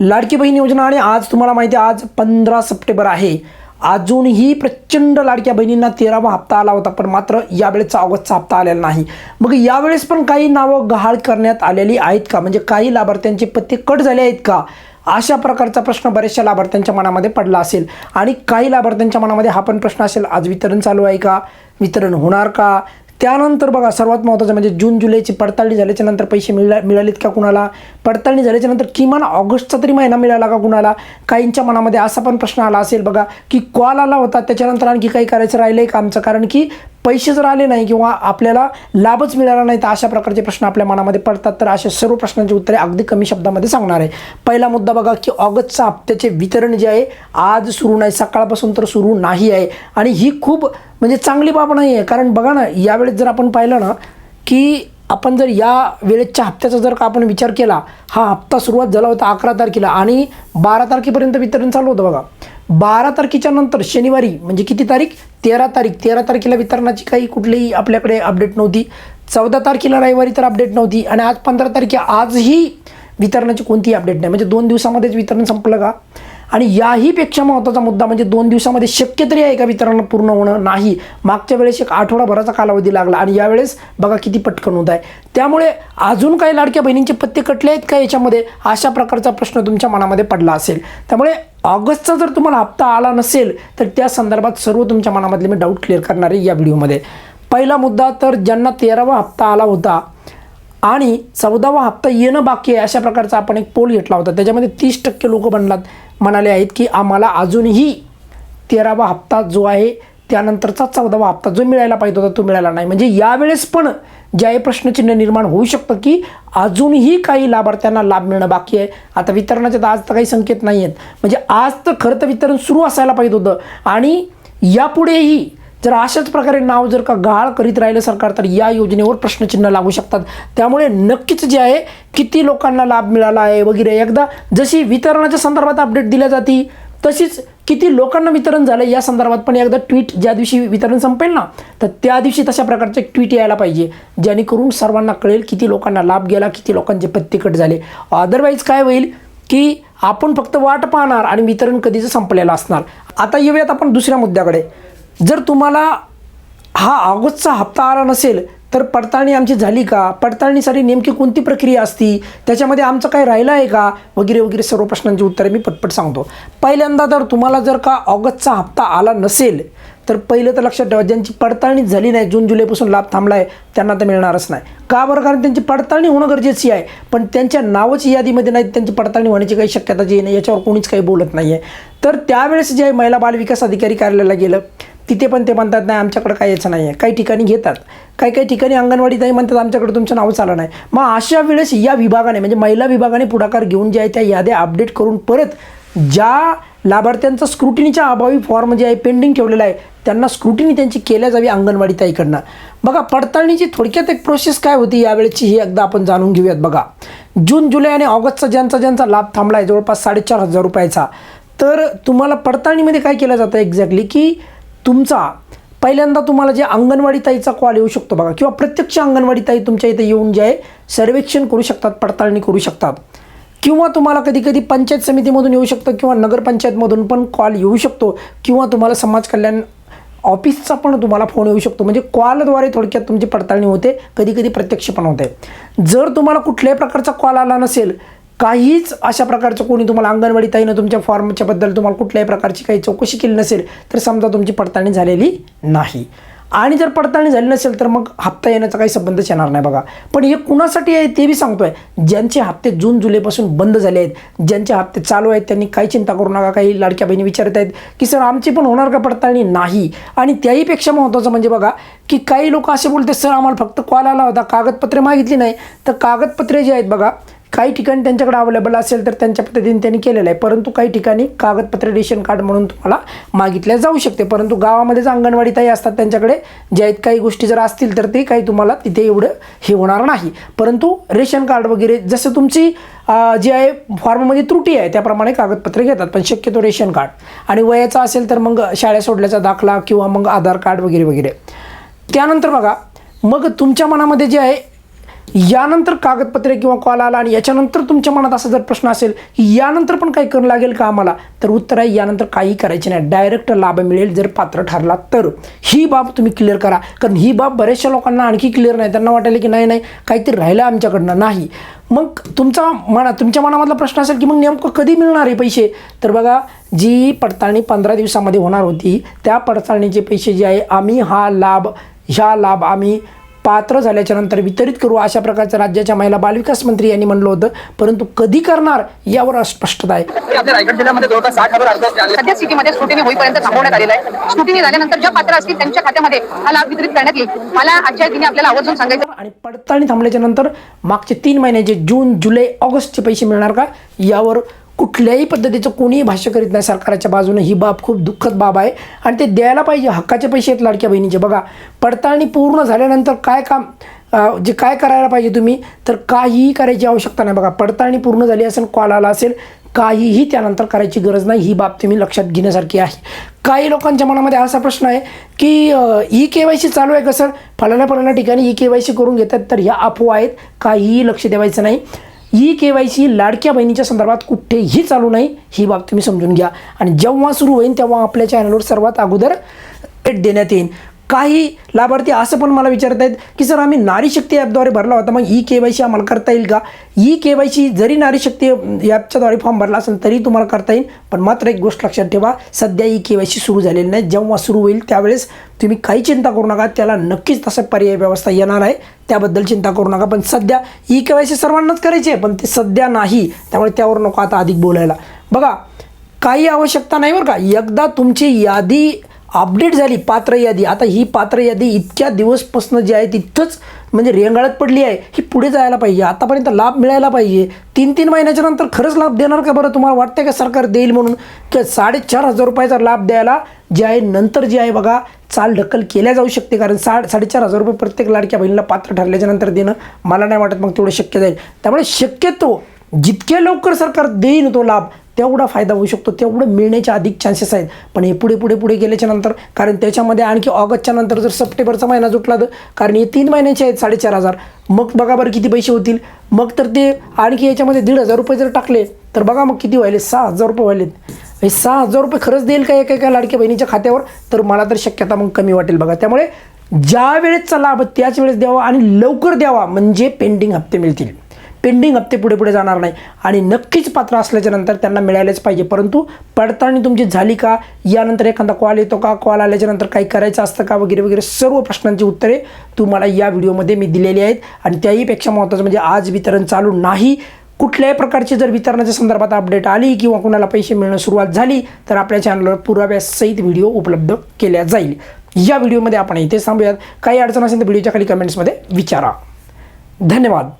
लाडकी बहीण योजना आणि आज तुम्हाला माहिती आहे आज पंधरा सप्टेंबर आहे. अजूनही प्रचंड लाडक्या बहिणींना तेरावा हप्ता आला होता पण मात्र यावेळेचा ऑगस्टचा हप्ता आलेला नाही. मग यावेळेस पण काही नावं गहाळ करण्यात आलेली आहेत का? म्हणजे काही लाभार्थ्यांचे पत्ते कट झाले आहेत का? अशा प्रकारचा प्रश्न बऱ्याचशा लाभार्थ्यांच्या मनामध्ये पडला असेल. आणि काही लाभार्थ्यांच्या मनामध्ये हा पण प्रश्न असेल आज वितरण चालू आहे का? वितरण होणार का? त्यानंतर बघा सर्वात महत्त्वाचं म्हणजे जून जुलैची पडताळणी झाल्याच्यानंतर पैसे मिळा मिळालेत का कुणाला? पडताळणी झाल्याच्यानंतर किमान ऑगस्टचा तरी महिना मिळाला का कुणाला? काहींच्या मनामध्ये असा पण प्रश्न आला असेल बघा की कॉल आला होता त्याच्यानंतर आणखी काही करायचं राहिलं आहे का आमचं? कारण की पैसे जर आले नाही किंवा आपल्याला लाभच मिळाला नाही तर अशा प्रकारचे प्रश्न आपल्या मनामध्ये पडतात. तर अशा सर्व प्रश्नांची उत्तरे अगदी कमी शब्दामध्ये सांगणार आहे. पहिला मुद्दा बघा की ऑगस्टचा हप्त्याचे वितरण जे आहे आज सुरू नाही सकाळपासून तर सुरू नाही आहे. आणि ही खूप म्हणजे चांगली बाब नाही आहे. कारण बघा ना यावेळेस जर आपण पाहिलं ना की आपण जर या वेळेच्या हप्त्याचा जर का आपण विचार केला हा हप्ता सुरुवात झाला होता अकरा तारखेला आणि बारा तारखेपर्यंत वितरण चालू होतं बघा. बारा तारखेच्या नंतर शनिवारी म्हणजे किती तारीख? तेरा तारीख. तेरा तारखेला वितरणाची काही कुठलीही आपल्याकडे अपडेट नव्हती. चौदा तारखेला रविवारी तर अपडेट नव्हती आणि आज पंधरा तारखे आजही वितरणाची कोणतीही अपडेट नाही. म्हणजे दोन दिवसामध्येच वितरण संपलं का? आणि याहीपेक्षा महत्त्वाचा मुद्दा म्हणजे दोन दिवसामध्ये शक्य तरी आहे का वितरण पूर्ण होणं? नाही. मागच्या वेळेस एक आठवडाभराचा कालावधी लागला आणि यावेळेस बघा किती पटकन होत आहे. त्यामुळे अजून काही लाडक्या बहिणींचे पत्ते कटले आहेत का याच्यामध्ये? अशा प्रकारचा प्रश्न तुमच्या मनामध्ये पडला असेल. त्यामुळे ऑगस्टचा जर तुम्हाला हप्ता आला नसेल तर त्या संदर्भात सर्व तुमच्या मनामधले मी डाऊट क्लिअर करणार आहे या व्हिडिओमध्ये. पहिला मुद्दा तर ज्यांना तेरावा हप्ता आला होता आणि चौदावा हप्ता येणं बाकी आहे अशा प्रकारचा आपण एक पोल घेतला होता. त्याच्यामध्ये तीस टक्के लोक बनलात. म्हणाले आहेत की आम्हाला अजूनही तेरावा हप्ता जो आहे त्यानंतरचा चौदावा हप्ता जो मिळायला पाहिजे होता तो मिळाला नाही. म्हणजे यावेळेस पण ज्या हे प्रश्नचिन्ह निर्माण होऊ शकतं की अजूनही काही लाभार्थ्यांना लाभ मिळणं बाकी आहे. आता वितरणाचे तर आज तर काही संकेत नाही आहेत म्हणजे आज तर खरं तर वितरण सुरू असायला पाहिजे होतं. आणि यापुढेही जर अशाच प्रकारे नाव जर का गाळ करीत राहिलं सरकार तर या योजनेवर प्रश्नचिन्ह लागू शकतात. त्यामुळे नक्कीच जे आहे किती लोकांना लाभ मिळाला आहे वगैरे एकदा जशी वितरणाच्या संदर्भात अपडेट दिल्या जाती तशीच किती लोकांना वितरण झालं या संदर्भात पण एकदा ट्विट ज्या दिवशी वितरण संपेल ना तर त्या दिवशी तशा प्रकारचे ट्विट यायला पाहिजे. जेणेकरून सर्वांना कळेल किती लोकांना लाभ गेला किती लोकांचे पत्ते कट झाले. अदरवाईज काय होईल की आपण फक्त वाट पाहणार आणि वितरण कधीच संपलेलं असणार. आता येऊयात आपण दुसऱ्या मुद्द्याकडे. जर तुम्हाला हा ऑगस्टचा हप्ता आला नसेल तर पडताळणी आमची झाली का? पडताळणीसाठी नेमकी कोणती प्रक्रिया असती? त्याच्यामध्ये आमचं काय राहिलं आहे का? वगैरे वगैरे सर्व प्रश्नांची उत्तरे मी पटपट सांगतो. पहिल्यांदा जर तुम्हाला जर का ऑगस्टचा हप्ता आला नसेल तर पहिलं तर लक्षात ठेवा ज्यांची पडताळणी झाली नाही जून जुलैपासून लाभ थांबला आहे त्यांना तर मिळणारच नाही. का बरं? कारण त्यांची पडताळणी होणं गरजेची आहे. पण त्यांच्या नावाची यादीमध्ये नाही त्यांची पडताळणी होण्याची काही शक्यता जी नाही याच्यावर कोणीच काही बोलत नाही आहे तर त्यावेळेस जे आहे महिला बालविकास अधिकारी कार्यालयाला गेलं. तिथे पण ते म्हणतात नाही आमच्याकडे काही यायचं नाही आहे काही ठिकाणी घेतात. काही काही ठिकाणी अंगणवाडीतही म्हणतात आमच्याकडे तुमचं नाव चाललं नाही. मग अशा वेळेस या विभागाने म्हणजे महिला विभागाने पुढाकार घेऊन जे आहे त्या याद्या अपडेट करून परत ज्या लाभार्थ्यांचा स्क्रुटिनीच्या अभावी फॉर्म जे आहे पेंडिंग ठेवलेला आहे त्यांना स्क्रुटिनी त्यांची केल्या जावी अंगणवाडीताईकडनं. बघा पडताळणीची थोडक्यात एक प्रोसेस काय होती यावेळेची ही एकदा आपण जाणून घेऊयात बघा. जून जुलै आणि ऑगस्टचा ज्यांचा ज्यांचा लाभ थांबला आहे जवळपास साडेचार हजार रुपयाचा. तर तुम्हाला पडताळणीमध्ये काय केलं जातं एक्झॅक्टली की तुमचा पहिल्यांदा तुम्हाला जे अंगणवाडी ताईचा कॉल येऊ शकतो बघा किंवा प्रत्यक्ष अंगणवाडी ताई तुमच्या इथे येऊन जे आहे सर्वेक्षण करू शकतात पडताळणी करू शकतात. किंवा तुम्हाला कधी कधी पंचायत समितीमधून येऊ शकतं किंवा नगरपंचायतमधून पण कॉल येऊ शकतो किंवा तुम्हाला समाज कल्याण ऑफिसचा पण तुम्हाला फोन येऊ शकतो. म्हणजे कॉलद्वारे थोडक्यात तुमची पडताळणी होते कधी कधी प्रत्यक्ष पण होते. जर तुम्हाला कुठल्याही प्रकारचा कॉल आला नसेल काहीच अशा प्रकारचं कोणी तुम्हाला अंगणवाडी ताईनं तुमच्या फॉर्मच्याबद्दल तुम्हाला कुठल्याही प्रकारची काही चौकशी केली नसेल तर समजा तुमची पडताळणी झालेली नाही. आणि जर पडताळणी झाली नसेल तर मग हप्ता येण्याचा काही संबंधच येणार नाही बघा. पण हे कुणासाठी आहे ते बी सांगतोय. ज्यांचे हप्ते जून जुलैपासून बंद झाले आहेत ज्यांचे हप्ते चालू आहेत त्यांनी काही चिंता करू नका काही लाडक्या बहिणी विचारत आहेत की सर आमची पण होणार का पडताळणी? नाही. आणि त्याहीपेक्षा महत्त्वाचं म्हणजे बघा की काही लोक असे बोलते सर आम्हाला फक्त कॉल आला होता कागदपत्रे मागितली नाही. तर कागदपत्रे जी आहेत बघा काही ठिकाणी त्यांच्याकडे अवेलेबल असेल तर त्यांच्या पद्धतीने त्यांनी केलेलं आहे. परंतु काही ठिकाणी कागदपत्र रेशन कार्ड म्हणून तुम्हाला मागितल्या जाऊ शकते. परंतु गावामध्येच अंगणवाडी ताई असतात त्यांच्याकडे ज्या आहेत काही गोष्टी जर असतील तर ते काही तुम्हाला तिथे एवढं हे होणार नाही. परंतु रेशन कार्ड वगैरे जसं तुमची जी आहे फॉर्ममध्ये त्रुटी आहे त्याप्रमाणे कागदपत्रे घेतात. पण शक्यतो रेशन कार्ड. आणि वयाचा असेल तर मग शाळा सोडल्याचा दाखला किंवा मग आधार कार्ड वगैरे वगैरे. त्यानंतर बघा मग तुमच्या मनामध्ये जे आहे यानंतर कागदपत्रे किंवा कॉल आला आणि याच्यानंतर तुमच्या मनात असा जर प्रश्न असेल की यानंतर पण काही करणं लागेल का आम्हाला? तर उत्तर आहे यानंतर काही करायचे नाही. डायरेक्ट लाभ मिळेल जर पात्र ठरला तर. ही बाब तुम्ही क्लिअर करा. कारण ही बाब बऱ्याचशा लोकांना आणखी क्लिअर नाही. त्यांना वाटायला की नाही नाही काहीतरी राहिलं आमच्याकडनं नाही. मग तुमचा मना तुमच्या मनामधला प्रश्न असेल की मग नेमकं कधी मिळणार आहे पैसे? तर बघा जी पडताळणी पंधरा दिवसामध्ये होणार होती त्या पडताळणीचे पैसे जे आहे आम्ही हा लाभ ह्या लाभ आम्ही पात्र झाल्याच्यानंतर वितरित करू अशा प्रकारचं राज्याच्या महिला बालविकास मंत्री यांनी म्हणलं होतं. परंतु कधी करणार यावर अस्पष्टता आहे. आपल्या रायगड जिल्ह्यामध्ये जवळपास साठ हजार अर्ज आले सध्या स्थितीमध्ये स्क्रुटिनी होईपर्यंत थांबवण्यात आलेला आहे. स्क्रुटिनी झाल्यानंतर ज्या पात्र असतील त्यांच्या खात्यामध्ये हा लाभ वितरित करण्यात येईल. मला आजच्या दिनी आपल्याला आवर्जून सांगायचं आणि पडताळणी थांबल्याच्या नंतर मागचे तीन महिन्याचे जून जुलै ऑगस्टचे पैसे मिळणार का यावर कुठल्याही पद्धतीचं कोणीही भाष्य करीत नाही सरकारच्या बाजूने. ही बाब खूप दुःखद बाब आहे. आणि ते द्यायला पाहिजे. हक्काचे पैसे आहेत लाडक्या बहिणीचे. बघा पडताळणी पूर्ण झाल्यानंतर काय काम जे काय करायला पाहिजे तुम्ही तर काहीही करायची आवश्यकता नाही. बघा पडताळणी पूर्ण झाली असेल कॉल आला असेल काहीही त्यानंतर करायची गरज नाही. ही बाब तुम्ही लक्षात घेण्यासारखी आहे. काही लोकांच्या मनामध्ये असा प्रश्न आहे की ई के वाय सी चालू आहे का सर? फलाण्या फलाण्या ठिकाणी ई के वाय सी करून घेतात तर ह्या अफवा आहेत. काहीही लक्ष द्यायचं नाही. ई के वाय सी लाडक्या बहिणीच्या संदर्भात कुठेही चालू नाही ही बाब तुम्ही समजून घ्या. आणि जेव्हा सुरू होईल तेव्हा आपल्या चॅनलवर सर्वात अगोदर भेट देण्यात येईल काही लाभार्थी असं पण मला विचारत आहेत की सर आम्ही नारी शक्ती ॲपद्वारे भरला होता मग ई के वाय सी आम्हाला करता येईल का? ई के वाय सी जरी नारी शक्ती ॲपच्याद्वारे फॉर्म भरला असेल तरी तुम्हाला करता येईल. पण मात्र एक गोष्ट लक्षात ठेवा सध्या ई के वाय सी सुरू झालेली नाही. जेव्हा सुरू होईल त्यावेळेस तुम्ही काही चिंता करू नका त्याला नक्कीच तसं पर्याय व्यवस्था येणार आहे. त्याबद्दल चिंता करू नका. पण सध्या ई के वाय सी सर्वांनाच करायची आहे पण ते सध्या नाही. त्यामुळे त्यावर नको आता अधिक बोलायला. बघा काही आवश्यकता नाही बरं का. एकदा तुमची यादी अपडेट झाली पात्र यादी. आता ही पात्र यादी इतक्या दिवसपासून जी आहे तिथंच म्हणजे रेंगाळत पडली आहे. ही पुढे जायला पाहिजे. आतापर्यंत लाभ मिळायला पाहिजे. तीन तीन महिन्याच्या नंतर खरंच लाभ देणार का बरं? तुम्हाला वाटतं का सरकार देईल म्हणून? की साडेचार हजार रुपयाचा लाभ द्यायला जे आहे नंतर जे आहे बघा चाल ढकल केल्या जाऊ शकते. कारण साड साडेचार हजार रुपये प्रत्येक लाडक्या बहिणीला पात्र ठरल्याच्या नंतर देणं मला नाही वाटत. मग तेवढं शक्य जाईल. त्यामुळे शक्यतो जितक्या लवकर सरकार देईन तो लाभ तेवढा फायदा होऊ शकतो तेवढं मिळण्याचे अधिक चान्सेस आहेत. पण हे पुढे पुढे पुढे गेल्याच्यानंतर कारण त्याच्यामध्ये आणखी ऑगस्टच्या नंतर जर सप्टेंबरचा महिना जुटला तर कारण हे तीन महिन्याचे आहेत साडेचार हजार. मग बघा बरं किती पैसे होतील. मग तर ते आणखी याच्यामध्ये दीड हजार रुपये जर टाकले तर बघा मग किती व्हायले? सहा हजार रुपये व्हायलेत. हे सहा हजार रुपये खरंच देईल का एका एका लाडक्या बहिणीच्या खात्यावर? तर मला तर शक्यता मग कमी वाटेल बघा. त्यामुळे ज्या वेळेसचा लाभ त्याच वेळेस द्यावा आणि लवकर द्यावा म्हणजे पेंडिंग हप्ते मिळतील. पेंडिंग हप्ते पुढे पुढे जाणार नाही. आणि नक्कीच पात्र असल्याच्या नंतर त्यांना मिळायलाच पाहिजे. परंतु पडताळणी तुमची झाली का? यानंतर एखादा कॉल येतो का? कॉल आल्याच्यानंतर काही करायचं असतं का? वगैरे वगैरे सर्व प्रश्नांची उत्तरे तुम्हाला या व्हिडिओमध्ये मी दिलेली आहेत. आणि त्याहीपेक्षा महत्त्वाचं म्हणजे आज वितरण चालू नाही. कुठल्याही प्रकारची जर वितरणाच्या संदर्भात अपडेट आली किंवा कुणाला पैसे मिळणं सुरुवात झाली तर आपल्या चॅनलवर पुराव्यासहित व्हिडिओ उपलब्ध केल्या जाईल. या व्हिडिओमध्ये आपण इथे थांबूयात. काही अडचण असेल तर व्हिडिओच्या खाली कमेंट्समध्ये विचारा. धन्यवाद.